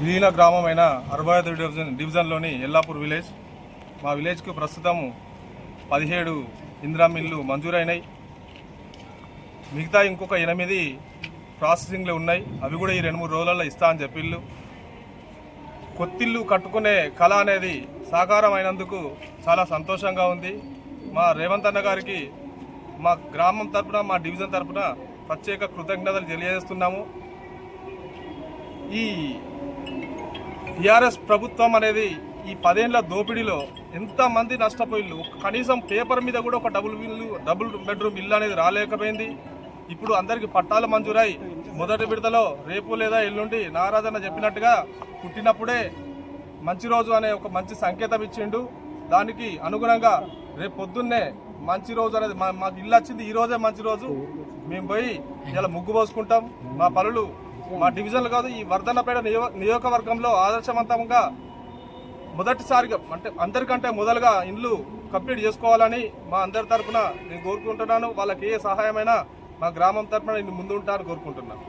విలీన గ్రామమైన అరవై ఐదు డివిజన్ డివిజన్లోని ఎల్లాపూర్ విలేజ్. మా విలేజ్కు ప్రస్తుతం పదిహేడు ఇందిరా మిల్లు మంజూరైనాయి మిగతా ఇంకొక ఎనిమిది ప్రాసెసింగ్లో ఉన్నాయి. అవి కూడా ఈ రెండు మూడు రోజులలో ఇస్తా అని చెప్పిళ్ళు. కొత్తిల్లు కట్టుకునే కళ అనేది సాకారం అయినందుకు చాలా సంతోషంగా ఉంది. మా రేవంత్ అన్న గారికి మా గ్రామం తరపున మా డివిజన్ తరపున ప్రత్యేక కృతజ్ఞతలు తెలియజేస్తున్నాము. ఈ టిఆర్ఎస్ ప్రభుత్వం అనేది ఈ పదేళ్ళ దోపిడీలో ఎంతమంది నష్టపోయిళ్ళు? కనీసం పేపర్ మీద కూడా ఒక డబుల్ ఇల్లు డబుల్ బెడ్రూమ్ ఇల్లు అనేది రాలేకపోయింది. ఇప్పుడు అందరికి పట్టాలు మంజూరై మొదటి విడతలో రేపు లేదా ఎల్లుండి నారాజన్న చెప్పినట్టుగా పుట్టినప్పుడే మంచి రోజు అనే ఒక మంచి సంకేతం ఇచ్చిండు. దానికి అనుగుణంగా రేపు పొద్దున్నే మంచి రోజు అనేది మా మాకు ఇల్లు వచ్చింది. ఈ రోజే మంచి రోజు. మేము పోయి ఇలా ముగ్గు పోసుకుంటాం. మా పనులు మా డివిజన్లు కాదు ఈ వర్ధన్నపేట నియో నియోజకవర్గంలో ఆదర్శవంతంగా మొదటిసారిగా అంటే అందరికంటే మొదలుగా ఇండ్లు కంప్లీట్ చేసుకోవాలని మా అందరి తరఫున నేను కోరుకుంటున్నాను. వాళ్ళకి ఏ సహాయమైనా మా గ్రామం తరఫున నేను ముందు ఉంటాను కోరుకుంటున్నాను.